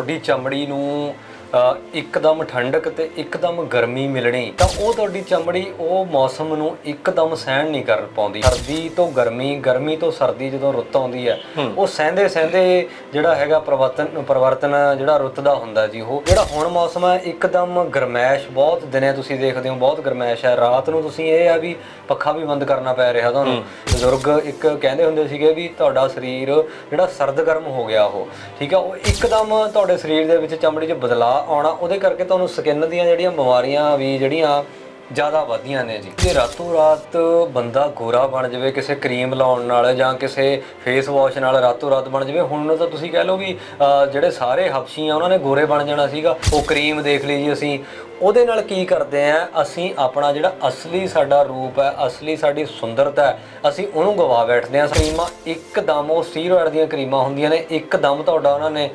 ਤੁਹਾਡੀ ਚਮੜੀ ਨੂੰ ਇੱਕਦਮ ਠੰਡਕ ਤੇ ਇੱਕਦਮ ਗਰਮੀ ਮਿਲਣੀ ਤਾਂ ਉਹ ਤੁਹਾਡੀ ਚਮੜੀ ਉਹ ਮੌਸਮ ਨੂੰ ਇੱਕਦਮ ਸਹਿਣ ਨਹੀਂ ਕਰ ਪਾਉਂਦੀ। ਸਰਦੀ ਤੋਂ ਗਰਮੀ ਗਰਮੀ ਤੋਂ ਸਰਦੀ ਜਦੋਂ ਰੁੱਤ ਆਉਂਦੀ ਹੈ ਉਹ ਸਹਿੰਦੇ ਸਹਿੰਦੇ ਜਿਹੜਾ ਹੈਗਾ ਪਰਿਵਰਤਨ ਪਰਿਵਰਤਨ ਜਿਹੜਾ ਰੁੱਤ ਦਾ ਹੁੰਦਾ ਜੀ ਉਹ ਜਿਹੜਾ ਹੁਣ ਮੌਸਮ ਹੈ ਇੱਕਦਮ ਗਰਮੈਸ਼ ਬਹੁਤ ਦਿਨੇ ਤੁਸੀਂ ਦੇਖਦੇ ਹੋ ਬਹੁਤ ਗਰਮੈਸ਼ ਹੈ। ਰਾਤ ਨੂੰ ਤੁਸੀਂ ਇਹ ਆ ਵੀ ਪੱਖਾ ਵੀ ਬੰਦ ਕਰਨਾ ਪੈ ਰਿਹਾ ਤੁਹਾਨੂੰ। ਬਜ਼ੁਰਗ ਇੱਕ ਕਹਿੰਦੇ ਹੁੰਦੇ ਸੀਗੇ ਵੀ ਤੁਹਾਡਾ ਸਰੀਰ ਜਿਹੜਾ ਸਰਦ ਗਰਮ ਹੋ ਗਿਆ ਉਹ ਠੀਕ ਆ ਉਹ ਇੱਕਦਮ ਤੁਹਾਡੇ ਸਰੀਰ ਦੇ ਵਿੱਚ ਚਮੜੀ 'ਚ ਬਦਲਾਅ ਆਉਣਾ, ਉਹਦੇ ਕਰਕੇ ਤੁਹਾਨੂੰ ਸਕਿਨ ਦੀਆਂ ਜਿਹੜੀਆਂ ਬਿਮਾਰੀਆਂ ਵੀ ਜਿਹੜੀਆਂ ਜ਼ਿਆਦਾ ਵਧੀਆਂ ਨੇ ਜੀ। ਜੇ ਰਾਤੋਂ ਰਾਤ ਬੰਦਾ ਗੋਰਾ ਬਣ ਜਾਵੇ, ਕਿਸੇ ਕਰੀਮ ਲਾਉਣ ਨਾਲ ਜਾਂ ਕਿਸੇ ਫੇਸ ਵਾਸ਼ ਨਾਲ ਰਾਤੋਂ ਰਾਤ ਬਣ ਜਾਵੇ, ਹੁਣ ਤਾਂ ਤੁਸੀਂ ਕਹਿ ਲਓ ਵੀ ਜਿਹੜੇ ਸਾਰੇ ਹਬਸ਼ੀ ਆ, ਉਹਨਾਂ ਨੇ ਗੋਰੇ ਬਣ ਜਾਣਾ ਸੀਗਾ। ਉਹ ਕਰੀਮ ਦੇਖ ਲਈ ਜੀ ਅਸੀਂ ਉਹਦੇ ਨਾਲ ਕੀ ਕਰਦੇ ਆ? ਅਸੀਂ ਆਪਣਾ ਜਿਹੜਾ ਅਸਲੀ ਸਾਡਾ ਰੂਪ ਹੈ, ਅਸਲੀ ਸਾਡੀ ਸੁੰਦਰਤਾ ਹੈ, ਅਸੀਂ ਉਹਨੂੰ ਗਵਾ ਬੈਠਦੇ ਆ ਕਰੀਮਾਂ ਇੱਕਦਮ ਉਹ ਸੀਰੋਇਡ ਦੀਆਂ ਕਰੀਮਾਂ ਹੁੰਦੀਆਂ ਨੇ, ਇੱਕਦਮ ਤੁਹਾਡਾ ਉਹਨਾਂ ਨੇ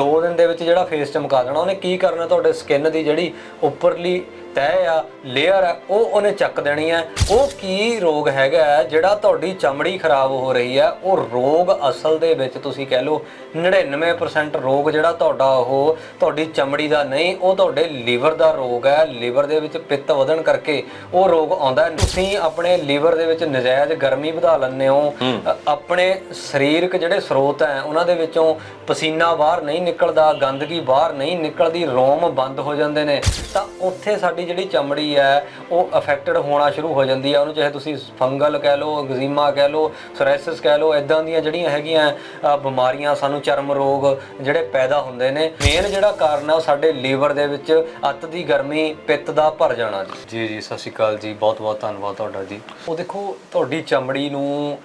2 ਦਿਨ ਦੇ ਵਿੱਚ ਜਿਹੜਾ ਫੇਸ ਚਮਕਾ ਦੇਣਾ, ਉਹਨੇ ਕੀ ਕਰਨਾ ਤੁਹਾਡੇ ਸਕਿਨ ਦੀ ਜਿਹੜੀ ਉੱਪਰਲੀ ਤਹਿ ਆ ਲੇਅਰ ਆ ਉਹ ਉਹਨੇ ਚੱਕ ਦੇਣੀ ਹੈ ਉਹ ਕੀ ਰੋਗ ਹੈਗਾ ਜਿਹੜਾ ਤੁਹਾਡੀ ਚਮੜੀ ਖਰਾਬ ਹੋ ਰਹੀ ਹੈ ਉਹ ਰੋਗ ਅਸਲ ਦੇ ਵਿੱਚ ਤੁਸੀਂ ਕਹਿ ਲਓ 99% ਰੋਗ ਜਿਹੜਾ ਤੁਹਾਡਾ ਉਹ ਤੁਹਾਡੀ ਚਮੜੀ ਦਾ ਨਹੀਂ ਉਹ ਤੁਹਾਡੇ ਲੀਵਰ ਦਾ ਰੋਗ ਹੈ। ਲੀਵਰ ਦੇ ਵਿੱਚ ਪਿੱਤ ਵਧਣ ਕਰਕੇ ਉਹ ਰੋਗ ਆਉਂਦਾ ਤੁਸੀਂ ਆਪਣੇ ਲੀਵਰ ਦੇ ਵਿੱਚ ਨਜਾਇਜ਼ ਗਰਮੀ ਵਧਾ ਲੈਂਦੇ ਹੋ। ਆਪਣੇ ਸਰੀਰਕ ਜਿਹੜੇ ਸਰੋਤ ਹੈ ਉਹਨਾਂ ਦੇ ਵਿੱਚੋਂ ਪਸੀਨਾ ਬਾਹਰ ਨਹੀਂ ਨਿਕਲਦਾ ਗੰਦਗੀ ਬਾਹਰ ਨਹੀਂ ਨਿਕਲਦੀ ਰੋਮ ਬੰਦ ਹੋ ਜਾਂਦੇ ਨੇ। ਤਾਂ ਉੱਥੇ ਸਾਡੀ ਜਿਹੜੀ ਚਮੜੀ ਹੈ ਉਹ ਅਫੈਕਟਡ ਹੋਣਾ ਸ਼ੁਰੂ ਹੋ ਜਾਂਦੀ ਹੈ। ਉਹਨੂੰ ਚਾਹੇ ਤੁਸੀਂ ਫੰਗਲ ਕਹਿ ਲਓ ਐਗਜ਼ੀਮਾ ਕਹਿ ਲਓ ਸੋਰਾਇਸਿਸ ਕਹਿ ਲਓ ਇਦਾਂ ਦੀਆਂ ਜਿਹੜੀਆਂ ਹੈਗੀਆਂ ਬਿਮਾਰੀਆਂ ਸਾਨੂੰ ਚਰਮ ਰੋਗ ਜਿਹੜੇ ਪੈਦਾ ਹੁੰਦੇ ਨੇ। ਮੇਨ ਜਿਹੜਾ ਕਾਰਨ ਹੈ ਉਹ ਸਾਡੇ ਲੀਵਰ ਦੇ ਵਿੱਚ ਅੱਤ ਦੀ ਗਰਮੀ ਪਿੱਤ ਦਾ ਭਰ ਜਾਣਾ ਜੀ। ਜੀ ਜੀ ਸਤਿ ਸ਼੍ਰੀ ਅਕਾਲ ਜੀ। ਬਹੁਤ ਬਹੁਤ ਧੰਨਵਾਦ ਤੁਹਾਡਾ ਜੀ। ਉਹ ਦੇਖੋ ਤੁਹਾਡੀ ਚਮੜੀ ਨੂੰ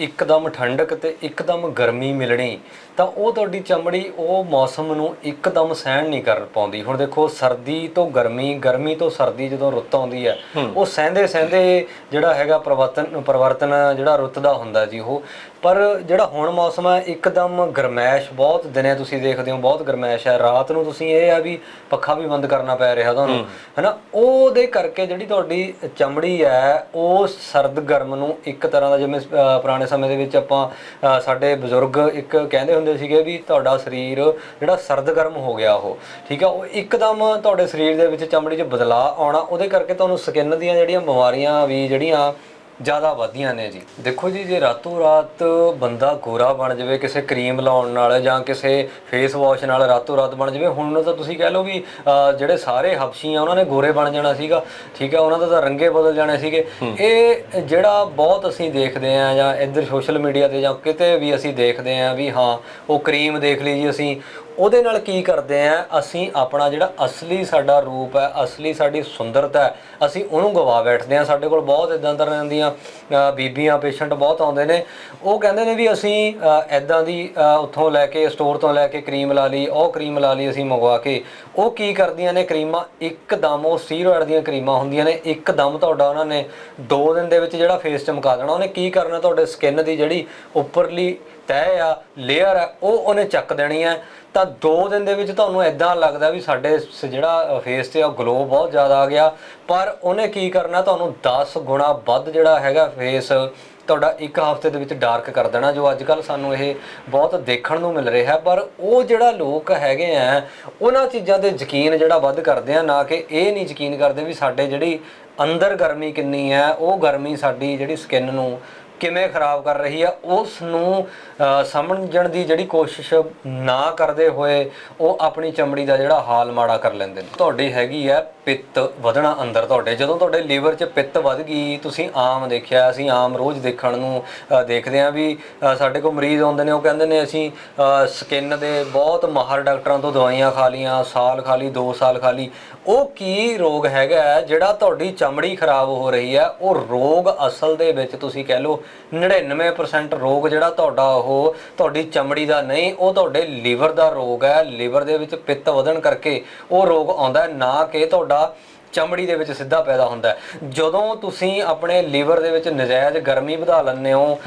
ਇੱਕਦਮ ਠੰਡਕ ਤੇ ਇੱਕਦਮ ਗਰਮੀ ਮਿਲਣੀ ਤਾਂ ਉਹ ਤੁਹਾਡੀ ਚਮੜੀ ਉਹ ਮੌਸਮ ਨੂੰ ਇੱਕਦਮ ਸਹਿਣ ਨਹੀਂ ਕਰ ਪਾਉਂਦੀ। ਹੁਣ ਦੇਖੋ ਸਰਦੀ ਤੋਂ ਗਰਮੀ ਗਰਮੀ ਤੋਂ ਸਰਦੀ ਜਦੋਂ ਰੁੱਤ ਆਉਂਦੀ ਹੈ ਉਹ ਸਹਿੰਦੇ ਸਹਿੰਦੇ ਜਿਹੜਾ ਹੈਗਾ ਪਰਿਵਰਤਨ ਪਰਿਵਰਤਨ ਜਿਹੜਾ ਰੁੱਤ ਦਾ ਹੁੰਦਾ ਜੀ ਉਹ। ਪਰ ਜਿਹੜਾ ਹੁਣ ਮੌਸਮ ਹੈ ਇੱਕਦਮ ਗਰਮੈਸ਼ ਬਹੁਤ ਦਿਨੇ ਤੁਸੀਂ ਦੇਖਦੇ ਹੋ ਬਹੁਤ ਗਰਮੈਸ਼ ਹੈ। ਰਾਤ ਨੂੰ ਤੁਸੀਂ ਇਹ ਆ ਵੀ ਪੱਖਾ ਵੀ ਬੰਦ ਕਰਨਾ ਪੈ ਰਿਹਾ ਤੁਹਾਨੂੰ ਹੈਨਾ? ਉਹਦੇ ਕਰਕੇ ਜਿਹੜੀ ਤੁਹਾਡੀ ਚਮੜੀ ਹੈ ਉਹ ਸਰਦ ਗਰਮ ਨੂੰ ਇੱਕ ਤਰ੍ਹਾਂ ਦਾ ਜਿਵੇਂ ਪੁਰਾਣੇ ਸਮੇਂ ਦੇ ਵਿੱਚ ਆਪਾਂ ਸਾਡੇ ਬਜ਼ੁਰਗ ਇੱਕ ਕਹਿੰਦੇ ਹੁੰਦੇ ਸੀਗੇ ਵੀ ਤੁਹਾਡਾ ਸਰੀਰ ਜਿਹੜਾ ਸਰਦ ਗਰਮ ਹੋ ਗਿਆ ਉਹ, ਠੀਕ ਆ, ਉਹ ਇੱਕਦਮ ਤੁਹਾਡੇ ਸਰੀਰ ਦੇ ਵਿੱਚ ਚਮੜੀ 'ਚ ਬਦਲਾਅ ਆਉਣਾ, ਉਹਦੇ ਕਰਕੇ ਤੁਹਾਨੂੰ ਸਕਿਨ ਦੀਆਂ ਜਿਹੜੀਆਂ ਬਿਮਾਰੀਆਂ ਵੀ ਜਿਹੜੀਆਂ ਜ਼ਿਆਦਾ ਵਧੀਆਂ ਨੇ ਜੀ। ਦੇਖੋ ਜੀ ਜੇ ਰਾਤੋਂ ਰਾਤ ਬੰਦਾ ਗੋਰਾ ਬਣ ਜਾਵੇ ਕਿਸੇ ਕਰੀਮ ਲਾਉਣ ਨਾਲ ਜਾਂ ਕਿਸੇ ਫੇਸ ਵਾਸ਼ ਨਾਲ ਰਾਤੋਂ ਰਾਤ ਬਣ ਜਾਵੇ ਹੁਣ ਤਾਂ ਤੁਸੀਂ ਕਹਿ ਲਓ ਵੀ ਜਿਹੜੇ ਸਾਰੇ ਹਬਸ਼ੀ ਆ ਉਹਨਾਂ ਨੇ ਗੋਰੇ ਬਣ ਜਾਣਾ ਸੀਗਾ ਠੀਕ ਹੈ ਉਹਨਾਂ ਦਾ ਤਾਂ ਰੰਗੇ ਬਦਲ ਜਾਣੇ ਸੀਗੇ। ਇਹ ਜਿਹੜਾ ਬਹੁਤ ਅਸੀਂ ਦੇਖਦੇ ਆ ਜਾਂ ਇੱਧਰ ਸੋਸ਼ਲ ਮੀਡੀਆ ਤੇ ਜਾਂ ਕਿਤੇ ਵੀ ਅਸੀਂ ਦੇਖਦੇ ਆ ਵੀ ਹਾਂ ਉਹ ਕਰੀਮ ਦੇਖ ਲਈ ਜੀ ਅਸੀਂ ਉਹਦੇ ਨਾਲ ਕੀ ਕਰਦੇ ਆ? ਅਸੀਂ ਆਪਣਾ ਜਿਹੜਾ ਅਸਲੀ ਸਾਡਾ ਰੂਪ ਹੈ, ਅਸਲੀ ਸਾਡੀ ਸੁੰਦਰਤਾ ਹੈ, ਅਸੀਂ ਉਹਨੂੰ ਗਵਾ ਬੈਠਦੇ ਆ। ਸਾਡੇ ਕੋਲ ਬਹੁਤ ਇਦਾਂ ਤਰ੍ਹਾਂ ਦੀਆਂ ਬੀਬੀਆਂ, ਪੇਸ਼ੈਂਟ ਬਹੁਤ ਆਉਂਦੇ ਨੇ। ਉਹ ਕਹਿੰਦੇ ਨੇ ਵੀ ਅਸੀਂ ਐਦਾਂ ਦੀ ਉੱਥੋਂ ਲੈ ਕੇ, ਸਟੋਰ ਤੋਂ ਲੈ ਕੇ ਕਰੀਮ ਲਾ ਲਈ, ਉਹ ਕਰੀਮ ਲਾ ਲਈ ਅਸੀਂ ਮੰਗਵਾ ਕੇ। ਉਹ ਕੀ ਕਰਦੀਆਂ ਨੇ ਕਰੀਮਾਂ? ਇੱਕਦਮ ਉਹ ਸਟੀਰੋਇਡ ਦੀਆਂ ਕਰੀਮਾਂ ਹੁੰਦੀਆਂ ਨੇ। ਇੱਕਦਮ ਤੁਹਾਡਾ ਉਹਨਾਂ ਨੇ 2 ਦਿਨ ਦੇ ਵਿੱਚ ਜਿਹੜਾ ਫੇਸ ਚਮਕਾ ਦੇਣਾ। ਉਹਨੇ ਕੀ ਕਰਨਾ ਤੁਹਾਡੇ ਸਕਿਨ ਦੀ ਜਿਹੜੀ ਉੱਪਰਲੀ ਤਹਿ ਆ ਲੇਅਰ ਆ, ਉਹ ਉਹਨੇ ਚੱਕ ਦੇਣੀ ਹੈ ਤਾਂ 2 ਦਿਨ ਦੇ ਵਿੱਚ ਤੁਹਾਨੂੰ ਐਦਾਂ ਲੱਗਦਾ ਵੀ ਸਾਡੇ ਸ- ਜਿਹੜਾ ਫੇਸ ਤੇ ਆ ਗਲੋ ਬਹੁਤ ਜ਼ਿਆਦਾ ਆ ਗਿਆ। ਪਰ ਉਹਨੇ ਕੀ ਕਰਨਾ, ਤੁਹਾਨੂੰ 10 ਗੁਣਾ ਵੱਧ ਜਿਹੜਾ ਹੈਗਾ ਫੇਸ ਤੁਹਾਡਾ ਇੱਕ ਹਫ਼ਤੇ ਦੇ ਵਿੱਚ ਡਾਰਕ ਕਰ ਦੇਣਾ, ਜੋ ਅੱਜ ਕੱਲ ਸਾਨੂੰ ਇਹ ਬਹੁਤ ਦੇਖਣ ਨੂੰ ਮਿਲ ਰਿਹਾ। ਪਰ ਉਹ ਜਿਹੜਾ ਲੋਕ ਹੈਗੇ ਆ, ਉਹਨਾਂ ਚੀਜ਼ਾਂ ਤੇ ਯਕੀਨ ਜਿਹੜਾ ਵੱਧ ਕਰਦੇ ਆ, ਨਾ ਕਿ ਇਹ ਨਹੀਂ ਯਕੀਨ ਕਰਦੇ ਵੀ ਸਾਡੇ ਜਿਹੜੀ ਅੰਦਰ ਗਰਮੀ ਕਿੰਨੀ ਹੈ ਉਹ ਗਰਮੀ ਸਾਡੀ ਜਿਹੜੀ ਸਕਿਨ ਨੂੰ ਕਿਵੇਂ ਖਰਾਬ ਕਰ ਰਹੀ ਆ ਉਸ ਨੂੰ ਸਮਝਣ ਦੀ ਜਿਹੜੀ ਕੋਸ਼ਿਸ਼ ਨਾ ਕਰਦੇ ਹੋਏ ਉਹ ਆਪਣੀ ਚਮੜੀ ਦਾ ਜਿਹੜਾ ਹਾਲ ਮਾੜਾ ਕਰ ਲੈਂਦੇ ਨੇ। ਤੁਹਾਡੀ ਹੈਗੀ ਆ ਪਿੱਤ ਵਧਣਾ ਅੰਦਰ ਤੁਹਾਡੇ। ਜਦੋਂ ਤੁਹਾਡੇ ਲੀਵਰ 'ਚ ਪਿੱਤ ਵਧ ਗਈ, ਤੁਸੀਂ ਆਮ ਦੇਖਿਆ, ਅਸੀਂ ਆਮ ਰੋਜ਼ ਦੇਖਣ ਨੂੰ ਦੇਖਦੇ ਆ ਵੀ ਸਾਡੇ ਕੋਲ ਮਰੀਜ਼ ਆਉਂਦੇ ਨੇ, ਉਹ ਕਹਿੰਦੇ ਨੇ ਅਸੀਂ ਸਕਿਨ ਦੇ ਬਹੁਤ ਮਾਹਰ ਡਾਕਟਰਾਂ ਤੋਂ ਦਵਾਈਆਂ ਖਾ ਲੀਆਂ ਸਾਲ ਖਾ ਲਈ 2 ਸਾਲ ਖਾ ਲਈ। ਉਹ ਕੀ ਰੋਗ ਹੈਗਾ ਜਿਹੜਾ ਤੁਹਾਡੀ ਚਮੜੀ ਖਰਾਬ ਹੋ ਰਹੀ ਹੈ? ਉਹ ਰੋਗ ਅਸਲ ਦੇ ਵਿੱਚ ਤੁਸੀਂ ਕਹਿ ਲਓ 99% ਰੋਗ ਜਿਹੜਾ ਤੁਹਾਡਾ ਉਹ ਤੁਹਾਡੀ ਚਮੜੀ ਦਾ ਨਹੀਂ, ਉਹ ਤੁਹਾਡੇ ਲੀਵਰ ਦਾ ਰੋਗ ਹੈ। ਲੀਵਰ ਦੇ ਵਿੱਚ ਪਿੱਤ ਵਧਣ ਕਰਕੇ ਉਹ ਰੋਗ ਆਉਂਦਾ ਨਾ ਕਿ ਤੁਹਾਡਾ ਚਮੜੀ ਦੇ ਵਿੱਚ ਸਿੱਧਾ ਪੈਦਾ ਹੁੰਦਾ ਜਦੋਂ ਤੁਸੀਂ ਆਪਣੇ ਲੀਵਰ ਦੇ ਵਿੱਚ ਨਜਾਇਜ਼ ਗਰਮੀ ਵਧਾ ਲੈਂਦੇ ਹੋ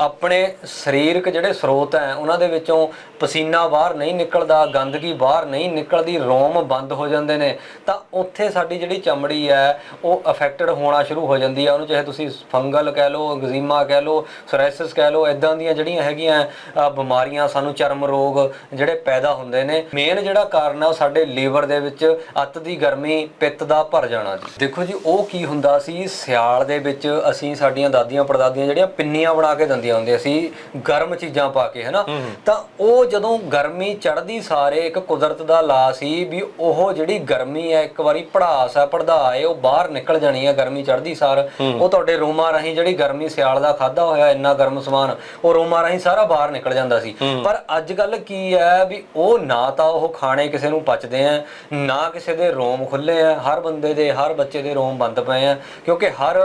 ਆਪਣੇ ਸਰੀਰਕ ਜਿਹੜੇ ਸਰੋਤ ਹੈ ਉਹਨਾਂ ਦੇ ਵਿੱਚੋਂ ਪਸੀਨਾ ਬਾਹਰ ਨਹੀਂ ਨਿਕਲਦਾ ਗੰਦਗੀ ਬਾਹਰ ਨਹੀਂ ਨਿਕਲਦੀ ਰੋਮ ਬੰਦ ਹੋ ਜਾਂਦੇ ਨੇ ਤਾਂ ਉੱਥੇ ਸਾਡੀ ਜਿਹੜੀ ਚਮੜੀ ਹੈ ਉਹ ਅਫੈਕਟਡ ਹੋਣਾ ਸ਼ੁਰੂ ਹੋ ਜਾਂਦੀ ਹੈ। ਉਹਨੂੰ ਚਾਹੇ ਤੁਸੀਂ ਫੰਗਲ ਕਹਿ ਲਓ ਐਗਜ਼ੀਮਾ ਕਹਿ ਲਓ ਸੋਰਾਇਸਿਸ ਕਹਿ ਲਓ ਇਦਾਂ ਦੀਆਂ ਜਿਹੜੀਆਂ ਹੈਗੀਆਂ ਬਿਮਾਰੀਆਂ ਸਾਨੂੰ ਚਰਮ ਰੋਗ ਜਿਹੜੇ ਪੈਦਾ ਹੁੰਦੇ ਨੇ। ਮੇਨ ਜਿਹੜਾ ਕਾਰਨ ਹੈ ਉਹ ਸਾਡੇ ਲੀਵਰ ਦੇ ਵਿੱਚ ਅੱਤ ਦੀ ਗਰਮੀ ਪਿੱਤ ਦਾ ਭਰ ਜਾਣਾ ਜੀ। ਦੇਖੋ ਜੀ ਉਹ ਕੀ ਹੁੰਦਾ ਸੀ ਸਿਆਲ ਦੇ ਵਿੱਚ ਅਸੀਂ ਸਾਡੀਆਂ ਦਾਦੀਆਂ ਪੜਦਾਦੀਆਂ ਜਿਹੜੀਆਂ ਪਿੰਨੀਆਂ ਬਣਾ ਕੇ ਦਿੰਦੀਆਂ ਹੁੰਦੀਆਂ ਸੀ ਗਰਮ ਚੀਜ਼ਾਂ ਪਾ ਕੇ ਹੈਨਾ? ਤਾਂ ਉਹ ਜਦੋਂ ਗਰਮੀ ਚੜਦੀ ਸਾਰੇ ਇੱਕ ਕੁਦਰਤ ਦਾ ਲਾ ਸੀ ਵੀ ਉਹ ਜਿਹੜੀ ਗਰਮੀ ਹੈ ਇੱਕ ਵਾਰੀ ਪੜਾਸ ਹੈ ਪੜਦਾ ਹੈ ਉਹ ਬਾਹਰ ਨਿਕਲ ਜਾਣੀ ਹੈ ਗਰਮੀ ਚੜਦੀ ਸਾਰ। ਉਹ ਤੁਹਾਡੇ ਰੋਮਾਂ ਰਾਹੀਂ ਜਿਹੜੀ ਗਰਮੀ ਸਿਆਲ ਦਾ ਖਾਦਾ ਹੋਇਆ ਇੰਨਾ ਗਰਮ ਸਮਾਨ ਉਹ ਰੋਮਾਂ ਰਾਹੀਂ ਸਾਰਾ ਬਾਹਰ ਨਿਕਲ ਜਾਂਦਾ ਸੀ। ਪਰ ਅੱਜ ਕੱਲ ਕੀ ਹੈ ਵੀ ਉਹ ਨਾ ਤਾਂ ਉਹ ਖਾਣੇ ਕਿਸੇ ਨੂੰ ਪਚਦੇ ਆ ਨਾ ਕਿਸੇ ਦੇ ਰੋਮ ਖੁੱਲੇ ਆ ਹਰ ਬੰਦੇ ਦੇ ਹਰ ਬੱਚੇ ਦੇ ਰੋਮ ਬੰਦ ਪਏ ਆ। ਕਿਉਂਕਿ ਹਰ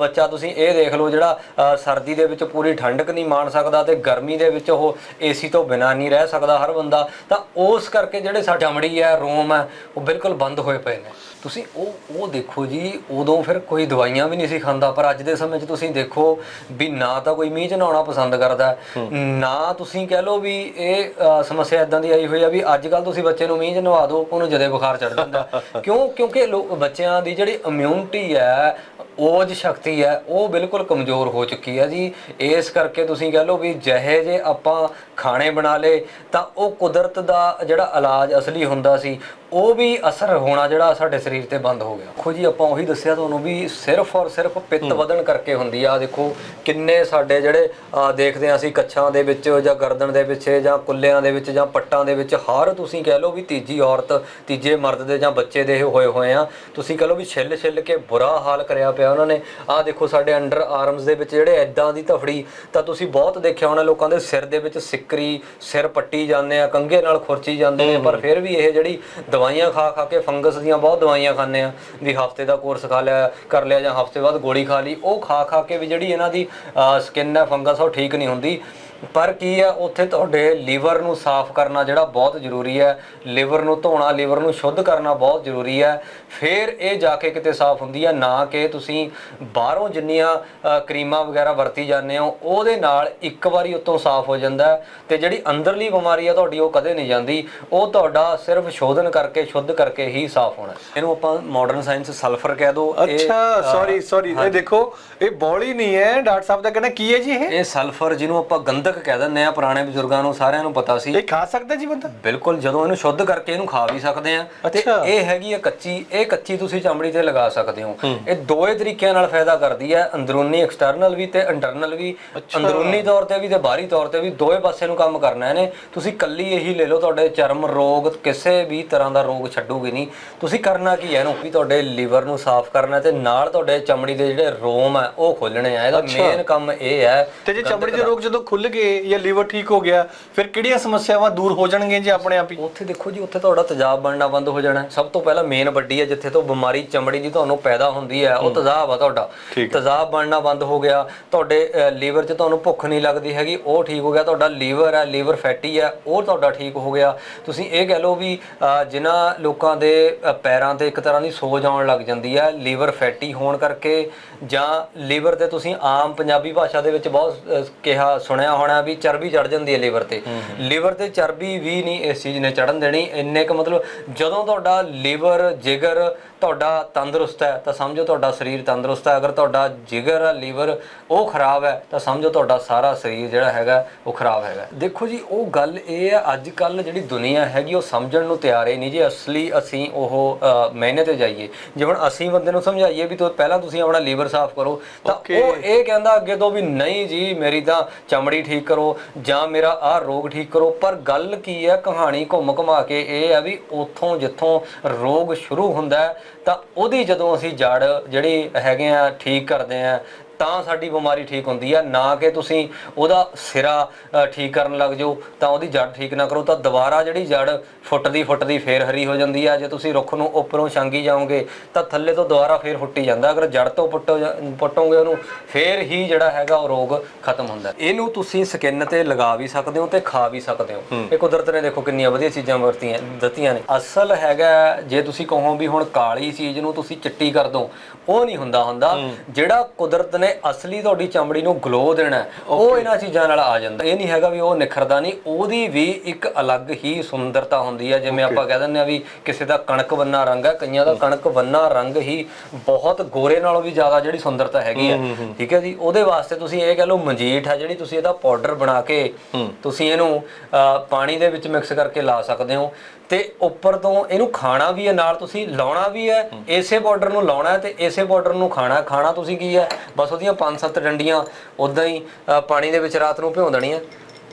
ਬੱਚਾ ਤੁਸੀਂ ਇਹ ਦੇਖ ਲਓ ਜਿਹੜਾ ਸਰਦੀ ਦੇ ਵਿੱਚ ਪੂਰੀ ਠੰਡਕ ਨਹੀਂ ਮਾਣ ਸਕਦਾ ਤੇ ਗਰਮੀ ਦੇ ਵਿੱਚ ਉਹ ਏਸੀ ਤੋਂ ਬਿਨਾਂ ਨਹੀਂ ਰਹਿ ਸਕਦਾ ਹਰ ਬੰਦਾ। ਤਾਂ ਉਸ ਕਰਕੇ ਜਿਹੜੇ ਸਾਡੀ ਚਮੜੀ ਹੈ ਰੋਮ ਹੈ ਉਹ ਬਿਲਕੁਲ ਬੰਦ ਹੋਏ ਪਏ ਨੇ। ਤੁਸੀਂ ਉਹ ਉਹ ਦੇਖੋ ਜੀ ਉਦੋਂ ਫਿਰ ਕੋਈ ਦਵਾਈਆਂ ਵੀ ਨਹੀਂ ਸੀ ਖਾਂਦਾ ਪਰ ਅੱਜ ਦੇ ਸਮੇਂ 'ਚ ਤੁਸੀਂ ਦੇਖੋ ਵੀ ਨਾ ਤਾਂ ਕੋਈ ਮੀਂਹ 'ਚ ਨਹਾਉਣਾ ਪਸੰਦ ਕਰਦਾ। ਨਾ ਤੁਸੀਂ ਕਹਿ ਲਓ ਵੀ ਇਹ ਸਮੱਸਿਆ ਇਦਾਂ ਦੀ ਆਈ ਹੋਈ ਆ ਵੀ ਅੱਜ ਕੱਲ ਤੁਸੀਂ ਬੱਚੇ ਨੂੰ ਮੀਂਹ 'ਚ ਨਵਾ ਦਿਓ ਉਹਨੂੰ ਜਦੇ ਬੁਖਾਰ ਚੜ ਜਾਂਦਾ। ਕਿਉਂ? ਕਿਉਂਕਿ ਬੱਚਿਆਂ ਦੀ ਜਿਹੜੀ ਇਮਿਊਨਿਟੀ ਹੈ ਓਜ ਸ਼ਕਤੀ ਹੈ ਉਹ ਬਿਲਕੁਲ ਕਮਜ਼ੋਰ ਹੋ ਚੁੱਕੀ ਹੈ ਜੀ। ਇਸ ਕਰਕੇ ਤੁਸੀਂ ਕਹਿ ਲਓ ਵੀ ਜਿਹੇ ਜੇ ਆਪਾਂ ਖਾਣੇ ਬਣਾ ਲਏ ਤਾਂ ਉਹ ਕੁਦਰਤ ਦਾ ਜਿਹੜਾ ਇਲਾਜ ਅਸਲੀ ਹੁੰਦਾ ਸੀ ਉਹ ਵੀ ਅਸਰ ਹੋਣਾ ਜਿਹੜਾ ਸਾਡੇ ਸਰੀਰ ਤੇ ਬੰਦ ਹੋ ਗਿਆ। ਦੇਖੋ ਜੀ ਆਪਾਂ ਉਹੀ ਦੱਸਿਆ ਤੁਹਾਨੂੰ ਵੀ ਸਿਰਫ ਔਰ ਸਿਰਫ ਪਿੱਤ ਵਧਣ ਕਰਕੇ ਹੁੰਦੀ ਆ। ਦੇਖੋ ਕਿੰਨੇ ਸਾਡੇ ਜਿਹੜੇ ਦੇਖਦੇ ਆ ਅਸੀਂ ਕੱਛਾਂ ਦੇ ਵਿੱਚ ਜਾਂ ਗਰਦਨ ਦੇ ਪਿੱਛੇ ਜਾਂ ਕੁੱਲਿਆਂ ਦੇ ਵਿੱਚ ਜਾਂ ਪੱਟਾਂ ਦੇ ਵਿੱਚ ਹਰ ਤੁਸੀਂ ਕਹਿ ਲਓ ਵੀ ਤੀਜੀ ਔਰਤ ਤੀਜੇ ਮਰਦ ਦੇ ਜਾਂ ਬੱਚੇ ਦੇ ਹੋਏ ਹੋਏ ਆ। ਤੁਸੀਂ ਕਹਿ ਲਓ ਵੀ ਛਿੱਲ ਛਿੱਲ ਕੇ ਬੁਰਾ ਹਾਲ ਕਰਿਆ ਪਿਆ ਉਹਨਾਂ ਨੇ। ਆਹ ਦੇਖੋ ਸਾਡੇ ਅੰਡਰ ਆਰਮਸ ਦੇ ਵਿੱਚ ਜਿਹੜੇ ਐਦਾਂ ਦੀ ਧਫੜੀ ਤਾਂ ਤੁਸੀਂ ਬਹੁਤ ਦੇਖਿਆ ਹੋਣਾ ਲੋਕਾਂ ਦੇ ਸਿਰ ਦੇ ਵਿੱਚ ਸਿੱਕਰੀ ਸਿਰ ਪੱਟੀ ਜਾਂਦੇ ਆ ਕੰਘੇ ਨਾਲ ਖੁਰਚੀ ਜਾਂਦੇ ਨੇ ਪਰ ਫਿਰ ਵੀ ਇਹ ਜਿਹੜੀ ਦਵਾਈਆਂ ਖਾ ਖਾ ਕੇ ਫੰਗਸ ਦੀਆਂ ਬਹੁਤ ਦਵਾਈਆਂ ਖਾਂਦੇ ਆ ਵੀ ਹਫ਼ਤੇ ਦਾ ਕੋਰਸ ਖਾ ਲਿਆ ਕਰ ਲਿਆ ਜਾਂ ਹਫ਼ਤੇ ਬਾਅਦ ਗੋਲੀ ਖਾ ਲਈ ਉਹ ਖਾ ਖਾ ਕੇ ਵੀ ਜਿਹੜੀ ਇਹਨਾਂ ਦੀ ਸਕਿਨ ਹੈ ਫੰਗਸ ਉਹ ਠੀਕ ਨਹੀਂ ਹੁੰਦੀ। ਪਰ ਕੀ ਆ ਉੱਥੇ ਤੁਹਾਡੇ ਲੀਵਰ ਨੂੰ ਸਾਫ਼ ਕਰਨਾ ਜਿਹੜਾ ਬਹੁਤ ਜ਼ਰੂਰੀ ਹੈ ਲੀਵਰ ਨੂੰ ਧੋਣਾ ਲੀਵਰ ਨੂੰ ਸ਼ੁੱਧ ਕਰਨਾ ਬਹੁਤ ਜ਼ਰੂਰੀ ਹੈ। ਫਿਰ ਇਹ ਜਾ ਕੇ ਕਿਤੇ ਸਾਫ਼ ਹੁੰਦੀ ਹੈ ਨਾ ਕਿ ਤੁਸੀਂ ਬਾਹਰੋਂ ਜਿੰਨੀਆਂ ਕਰੀਮਾਂ ਵਗੈਰਾ ਵਰਤੀ ਜਾਂਦੇ ਹੋ ਉਹਦੇ ਨਾਲ ਇੱਕ ਵਾਰੀ ਉਤੋਂ ਸਾਫ਼ ਹੋ ਜਾਂਦਾ ਤੇ ਜਿਹੜੀ ਅੰਦਰਲੀ ਬਿਮਾਰੀ ਆ ਤੁਹਾਡੀ ਉਹ ਕਦੇ ਨਹੀਂ ਜਾਂਦੀ। ਉਹ ਤੁਹਾਡਾ ਸਿਰਫ ਸ਼ੋਧਨ ਕਰਕੇ ਸ਼ੁੱਧ ਕਰਕੇ ਹੀ ਸਾਫ਼ ਹੋਣਾ। ਇਹਨੂੰ ਆਪਾਂ ਮਾਡਰਨ ਸਾਇੰਸ ਸਲਫਰ ਕਹਿ ਦੋ। ਅੱਛਾ ਸੌਰੀ ਸੌਰੀ ਇਹ ਦੇਖੋ ਇਹ ਬੋਲੀ ਨਹੀਂ ਹੈ ਡਾਕਟਰ ਸਾਹਿਬ ਦਾ ਕਹਿਣਾ ਕੀ ਹੈ ਜੀ ਇਹ? ਇਹ ਸਲਫਰ ਜਿਹਨੂੰ ਆਪਾਂ ਗੰਧਕ ਕਹਿ ਦਿੰਦੇ ਆ ਪੁਰਾਣੇ ਬਜ਼ੁਰਗਾਂ ਨੂੰ ਸਾਰਿਆਂ ਨੂੰ ਪਤਾ ਸੀ। ਇਹ ਖਾ ਸਕਦਾ ਜੀ ਬੰਦਾ? ਬਿਲਕੁਲ ਜਦੋਂ ਇਹਨੂੰ ਸ਼ੁੱਧ ਕਰਕੇ ਇਹਨੂੰ ਖਾ ਵੀ ਸਕਦੇ ਆ। ਤੇ। ਇਹ ਹੈਗੀ ਆ ਕੱਚੀ ਇਹ ਕੱਚੀ ਤੁਸੀਂ ਚਮੜੀ ਤੇ ਲਗਾ ਸਕਦੇ ਹੋ। ਇਹ ਦੋਏ ਤਰੀਕਿਆਂ ਨਾਲ ਫਾਇਦਾ ਕਰਦੀ ਹੈ ਅੰਦਰੂਨੀ ਐਕਸਟਰਨਲ ਵੀ ਤੇ ਇੰਟਰਨਲ ਵੀ। ਅੰਦਰੂਨੀ ਤੌਰ ਤੇ ਵੀ ਤੇ ਬਾਹਰੀ ਤੌਰ ਤੇ ਵੀ ਦੋਏ ਪਾਸੇ ਨੂੰ ਕੰਮ ਕਰਨਾ ਇਹਨੇ। ਤੁਸੀਂ ਕੱਲੀ ਇਹੀ ਲੈ ਲਓ ਤੁਹਾਡੇ ਚਰਮ ਰੋਗ ਕਿਸੇ ਵੀ ਤਰ੍ਹਾਂ ਦਾ ਰੋਗ ਛੱਡੂਗੀ ਨਹੀਂ। ਤੁਸੀਂ ਕਰਨਾ ਕੀ ਹੈ ਇਹਨੂੰ ਵੀ ਤੁਹਾਡੇ ਲੀਵਰ ਨੂੰ ਸਾਫ਼ ਕਰਨਾ ਤੇ ਨਾਲ ਤੁਹਾਡੇ ਚਮੜੀ ਦੇ ਜਿਹੜੇ ਰੋਮ ਆ ਉਹ ਖੋਲਣੇ ਆ। ਇਹਦਾ ਮੇਨ ਕੰਮ ਇਹ ਹੈ ਤੇ ਜੇ ਚਮੜੀ ਦੇ ਰੋਗ ਜਦੋਂ ਖੁੱਲ ਗਏ ਜਾਂ ਲੀਵਰ ਠੀਕ ਹੋ ਗਿਆ ਫਿਰ ਕਿਹੜੀਆਂ ਸਮੱਸਿਆਵਾਂ ਦੂਰ ਹੋ ਜਾਣਗੀਆਂ ਜੀ ਆਪਣੇ ਆਪ ਹੀ? ਉੱਥੇ ਦੇਖੋ ਜੀ ਉੱਥੇ ਤੁਹਾਡਾ ਤੇਜ਼ਾਬ ਬਣਨਾ ਬੰਦ ਹੋ ਜਾਣਾ। ਸਭ ਤੋਂ ਪਹਿਲਾਂ ਮੇਨ ਵੱਡੀ ਹੈ ਜਿੱਥੇ ਤੋਂ ਬਿਮਾਰੀ ਚਮੜੀ ਦੀ ਤੁਹਾਨੂੰ ਪੈਦਾ ਹੁੰਦੀ ਹੈ ਉਹ ਤੇਜ਼ਾਬ ਆ ਤੁਹਾਡਾ। ਤੇਜ਼ਾਬ ਬਣਨਾ ਬੰਦ ਹੋ ਗਿਆ ਤੁਹਾਡੇ ਲੀਵਰ 'ਚ ਤੁਹਾਨੂੰ ਭੁੱਖ ਨਹੀਂ ਲੱਗਦੀ ਹੈਗੀ ਉਹ ਠੀਕ ਹੋ ਗਿਆ ਤੁਹਾਡਾ ਲੀਵਰ ਹੈ ਲੀਵਰ ਫੈਟੀ ਹੈ ਉਹ ਤੁਹਾਡਾ ਠੀਕ ਹੋ ਗਿਆ। ਤੁਸੀਂ ਇਹ ਕਹਿ ਲਓ ਵੀ ਜਿਨ੍ਹਾਂ ਲੋਕਾਂ ਦੇ ਪੈਰਾਂ ਤੇ ਇੱਕ ਤਰ੍ਹਾਂ ਦੀ ਸੋਜ ਆਉਣ ਲੱਗ ਜਾਂਦੀ ਹੈ ਲੀਵਰ ਫੈਟੀ ਹੋਣ ਕਰਕੇ ਜਾਂ ਲੀਵਰ ਤੇ ਤੁਸੀਂ ਆਮ ਪੰਜਾਬੀ ਭਾਸ਼ਾ ਦੇ ਵਿੱਚ ਬਹੁਤ ਕਿਹਾ ਸੁਣਿਆ ਹੋਣਾ ਵੀ ਚਰਬੀ ਚੜ ਜਾਂਦੀ ਹੈ ਲੀਵਰ ਤੇ। ਲੀਵਰ ਤੇ ਚਰਬੀ ਵੀ ਨਹੀਂ ਇਸ ਚੀਜ਼ ਨੇ ਚੜਨ ਦੇਣੀ। ਇੰਨੇ ਕ ਮਤਲਬ ਜਦੋਂ ਤੁਹਾਡਾ ਲੀਵਰ ਜਿਗਰ ਤੁਹਾਡਾ ਤੰਦਰੁਸਤ ਹੈ ਤਾਂ ਸਮਝੋ ਤੁਹਾਡਾ ਸਰੀਰ ਤੰਦਰੁਸਤ ਹੈ। ਅਗਰ ਤੁਹਾਡਾ ਜਿਗਰ ਹੈ ਲੀਵਰ ਉਹ ਖਰਾਬ ਹੈ ਤਾਂ ਸਮਝੋ ਤੁਹਾਡਾ ਸਾਰਾ ਸਰੀਰ ਜਿਹੜਾ ਹੈਗਾ ਉਹ ਖਰਾਬ ਹੈਗਾ। ਦੇਖੋ ਜੀ ਉਹ ਗੱਲ ਇਹ ਹੈ ਅੱਜ ਕੱਲ ਜਿਹੜੀ ਦੁਨੀਆ ਹੈਗੀ ਉਹ ਸਮਝਣ ਨੂੰ ਤਿਆਰ ਹੀ ਨਹੀਂ ਜੇ। ਅਸਲੀ ਅਸੀਂ ਉਹ ਅ, ਮਿਹਨਤ ਤੇ ਜਾਈਏ। ਜੇ ਹੁਣ ਅਸੀਂ ਬੰਦੇ ਨੂੰ ਸਮਝਾਈਏ ਵੀ ਤੂੰ ਪਹਿਲਾਂ ਤੁਸੀਂ ਆਪਣਾ ਲੀਵਰ ਸਾਫ਼ ਕਰੋ ਤਾਂ. ਉਹ ਇਹ ਕਹਿੰਦਾ ਅੱਗੇ ਤੋਂ ਵੀ ਨਹੀਂ ਜੀ ਮੇਰੀ ਤਾਂ ਚਮੜੀ ਠੀਕ ਕਰੋ ਜਾਂ ਮੇਰਾ ਆਹ ਰੋਗ ਠੀਕ ਕਰੋ ਪਰ ਗੱਲ ਕੀ ਹੈ ਕਹਾਣੀ ਘੁੰਮ ਘੁਮਾ ਕੇ ਇਹ ਹੈ ਵੀ ਉਥੋਂ ਜਿੱਥੋਂ ਰੋਗ ਸ਼ੁਰੂ ਹੁੰਦਾ ਤਾਂ ਉਹਦੀ ਜਦੋਂ ਅਸੀਂ ਜੜ ਜਿਹੜੀ ਹੈਗੇ ਆ ਠੀਕ ਕਰਦੇ ਆ ਤਾਂ ਸਾਡੀ ਬਿਮਾਰੀ ਠੀਕ ਹੁੰਦੀ ਆ ਨਾ ਕਿ ਤੁਸੀਂ ਉਹਦਾ ਸਿਰਾ ਠੀਕ ਕਰਨ ਲੱਗ ਜਾਓ ਤਾਂ ਉਹਦੀ ਜੜ ਠੀਕ ਨਾ ਕਰੋ ਤਾਂ ਦੁਬਾਰਾ ਜਿਹੜੀ ਜੜ ਫੁੱਟਦੀ ਫੁੱਟਦੀ ਫੇਰ ਹਰੀ ਹੋ ਜਾਂਦੀ ਆ ਜੇ ਤੁਸੀਂ ਰੁੱਖ ਨੂੰ ਉੱਪਰੋਂ ਛਾਂਗੀ ਜਾਓਗੇ ਤਾਂ ਥੱਲੇ ਤੋਂ ਦੁਬਾਰਾ ਫੇਰ ਫੁੱਟੀ ਜਾਂਦਾ ਅਗਰ ਜੜ ਤੋਂ ਪੁੱਟੋ ਪੁੱਟੋਗੇ ਉਹਨੂੰ ਫੇਰ ਹੀ ਜਿਹੜਾ ਹੈਗਾ ਉਹ ਰੋਗ ਖਤਮ ਹੁੰਦਾ ਇਹਨੂੰ ਤੁਸੀਂ ਸਕਿਨ ਤੇ ਲਗਾ ਵੀ ਸਕਦੇ ਹੋ ਤੇ ਖਾ ਵੀ ਸਕਦੇ ਹੋ। ਇਹ ਕੁਦਰਤ ਨੇ ਦੇਖੋ ਕਿੰਨੀਆਂ ਵਧੀਆ ਚੀਜ਼ਾਂ ਵਰਤੀਆਂ ਦਿੱਤੀਆਂ ਨੇ। ਅਸਲ ਹੈਗਾ ਜੇ ਤੁਸੀਂ ਕਹੋ ਵੀ ਹੁਣ ਕਾਲੀ ਚੀਜ਼ ਨੂੰ ਤੁਸੀਂ ਚਿੱਟੀ ਕਰ ਦੋ ਉਹ ਨਹੀਂ ਹੁੰਦਾ ਹੁੰਦਾ ਜਿਹੜਾ ਕੁਦਰਤ ਨੇ ਅਸਲੀ ਤੁਹਾਡੀ ਚਮੜੀ ਨੂੰ ਗਲੋ ਦੇਣਾ ਉਹ ਇਹਨਾਂ ਚੀਜ਼ਾਂ ਨਾਲ ਆ ਜਾਂਦਾ। ਇਹ ਨਹੀਂ ਹੈਗਾ ਵੀ ਉਹ ਨਿਖਰਦਾ ਨਹੀਂ। ਉਹਦੀ ਵੀ ਇੱਕ ਅਲੱਗ ਹੀ ਸੁੰਦਰਤਾ ਹੁੰਦੀ ਹੈ। ਜਿਵੇਂ ਆਪਾਂ ਕਹਿ ਦਿੰਦੇ ਆ ਵੀ ਕਿਸੇ ਦਾ ਕਣਕ ਬੰਨਾ ਰੰਗ ਹੈ ਕਈਆਂ ਦਾ ਕਣਕ ਬੰਨਾ ਰੰਗ ਹੀ ਬਹੁਤ ਗੋਰੇ ਨਾਲੋਂ ਵੀ ਜ਼ਿਆਦਾ ਜਿਹੜੀ ਸੁੰਦਰਤਾ ਹੈਗੀ ਹੈ। ਠੀਕ ਹੈ ਜੀ? ਉਹਦੇ ਵਾਸਤੇ ਤੁਸੀਂ ਇਹ ਕਹ ਲਓ ਮਜੀਠ ਹੈ ਜਿਹੜੀ ਤੁਸੀਂ ਇਹਦਾ ਪਾਊਡਰ ਬਣਾ ਕੇ ਤੁਸੀਂ ਇਹਨੂੰ ਪਾਣੀ ਦੇ ਵਿੱਚ ਮਿਕਸ ਕਰਕੇ ਲਾ ਸਕਦੇ ਹੋ। ਤੇ ਉੱਪਰ ਤੋਂ ਇਹਨੂੰ ਖਾਣਾ ਵੀ ਹੈ ਨਾਲ ਤੁਸੀਂ ਲਾਉਣਾ ਵੀ ਹੈ ਇਸੇ ਪਾਊਡਰ ਨੂੰ ਲਾਉਣਾ ਹੈ ਤੇ ਇਸੇ ਪਾਊਡਰ ਨੂੰ ਖਾਣਾ। ਖਾਣਾ ਤੁਸੀਂ ਕੀ ਹੈ ਬਸ ਉਹਦੀਆਂ 5-7 ਡੰਡੀਆਂ ਉਦਾਂ ਹੀ ਪਾਣੀ ਦੇ ਵਿੱਚ ਰਾਤ ਨੂੰ ਭਿਉਂ ਦੇਣੀਆਂ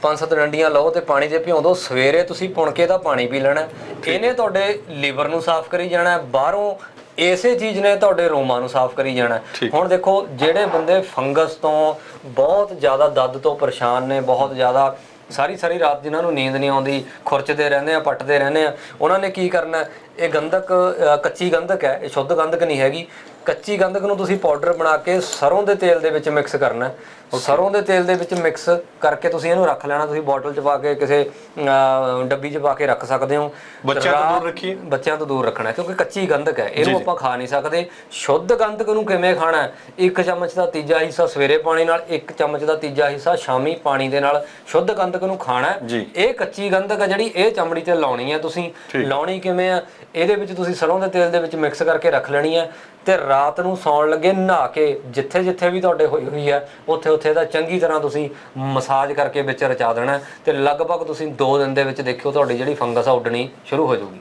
ਪੰਜ ਸੱਤ ਡੰਡੀਆਂ ਲਓ ਤੇ ਪਾਣੀ 'ਚ ਭਿਉਂ ਦਿਓ ਸਵੇਰੇ ਤੁਸੀਂ ਪੁਣ ਕੇ ਦਾ ਪਾਣੀ ਪੀ ਲੈਣਾ। ਇਹਨੇ ਤੁਹਾਡੇ ਲੀਵਰ ਨੂੰ ਸਾਫ਼ ਕਰੀ ਜਾਣਾ ਬਾਹਰੋਂ ਇਸੇ ਚੀਜ਼ ਨੇ ਤੁਹਾਡੇ ਰੋਮਾਂ ਨੂੰ ਸਾਫ਼ ਕਰੀ ਜਾਣਾ। ਹੁਣ ਦੇਖੋ ਜਿਹੜੇ ਬੰਦੇ ਫੰਗਸ ਤੋਂ ਬਹੁਤ ਜ਼ਿਆਦਾ ਦਰਦ ਤੋਂ ਪਰੇਸ਼ਾਨ ਨੇ ਬਹੁਤ ਜ਼ਿਆਦਾ ਸਾਰੀ ਸਾਰੀ ਰਾਤ ਜਿਨ੍ਹਾਂ ਨੂੰ ਨੀਂਦ ਨਹੀਂ ਆਉਂਦੀ, ਖੁਰਚਦੇ ਰਹਿੰਦੇ ਆ, ਪੱਟਦੇ ਰਹਿੰਦੇ ਆ, ਉਹਨਾਂ ਨੇ ਕੀ ਕਰਨਾ? ਇਹ ਗੰਧਕ ਅ, ਕੱਚੀ ਗੰਧਕ ਹੈ ਇਹ ਸ਼ੁੱਧ ਗੰਧਕ ਨਹੀਂ ਹੈਗੀ ਕੱਚੀ ਗੰਧਕ ਨੂੰ ਤੁਸੀਂ ਪਾਊਡਰ ਬਣਾ ਕੇ ਸਰੋਂ ਦੇ ਤੇਲ ਦੇ ਵਿੱਚ ਮਿਕਸ ਕਰਨਾ ਹੈ। ਸਰੋਂ ਦੇ ਤੇਲ ਦੇ ਵਿੱਚ ਮਿਕਸ ਕਰਕੇ ਤੁਸੀਂ ਇਹਨੂੰ ਰੱਖ ਲੈਣਾ ਤੁਸੀਂ ਬੋਟਲ 'ਚ ਪਾ ਕੇ ਕਿਸੇ ਅ, ਡੱਬੀ 'ਚ ਪਾ ਕੇ ਰੱਖ ਸਕਦੇ ਹੋ ਬੱਚਿਆਂ ਤੋਂ ਦੂਰ ਰੱਖੀਏ? ਬੱਚਿਆਂ ਤੋਂ ਦੂਰ ਰੱਖਣਾ ਹੈ, ਕਿਉਂਕਿ ਕੱਚੀ ਗੰਧਕ ਹੈ ਇਹਨੂੰ ਆਪਾਂ ਖਾ ਨਹੀਂ ਸਕਦੇ ਸ਼ੁੱਧ ਗੰਧਕ ਨੂੰ ਕਿਵੇਂ ਖਾਣਾ ਹੈ? ਇੱਕ ਚਮਚ ਦਾ ਤੀਜਾ ਹਿੱਸਾ ਸਵੇਰੇ ਪਾਣੀ ਨਾਲ ਇੱਕ ਚਮਚ ਦਾ ਤੀਜਾ ਹਿੱਸਾ ਸ਼ਾਮੀ ਪਾਣੀ ਦੇ ਨਾਲ ਸ਼ੁੱਧ ਗੰਧਕ ਨੂੰ ਖਾਣਾ ਹੈ। ਜੀ। ਇਹ ਕੱਚੀ ਗੰਧਕ ਹੈ ਜਿਹੜੀ ਇਹ ਚਮੜੀ ਤੇ ਲਾਉਣੀ ਹੈ ਤੁਸੀਂ ਲਾਉਣੀ ਕਿਵੇਂ ਆ ਇਹਦੇ ਵਿੱਚ ਤੁਸੀਂ ਸਰੋਂ ਦੇ ਤੇਲ ਦੇ ਵਿੱਚ ਮਿਕਸ ਕਰਕੇ ਰੱਖ ਲੈਣੀ ਹੈ ਤੇ ਰਾਤ ਨੂੰ ਸੌਣ ਲੱਗੇ ਨਹਾ ਕੇ ਜਿੱਥੇ ਜਿੱਥੇ ਵੀ ਤੁਹਾਡੇ ਹੋਈ ਹੋਈ ਹੈ, ਉੱਥੇ ਉੱਥੇ ਦਾ ਚੰਗੀ ਤਰ੍ਹਾਂ ਤੁਸੀਂ ਮਸਾਜ ਕਰਕੇ ਵਿੱਚ ਰਚਾ ਦੇਣਾ ਹੈ ਤੇ ਲਗਭਗ ਤੁਸੀਂ 2 ਦਿਨ ਦੇ ਵਿੱਚ ਦੇਖਿਓ ਤੁਹਾਡੀ ਜਿਹੜੀ ਫੰਗਸ ਆ ਉੱਡਣੀ ਸ਼ੁਰੂ ਹੋ ਜਾਊਗੀ।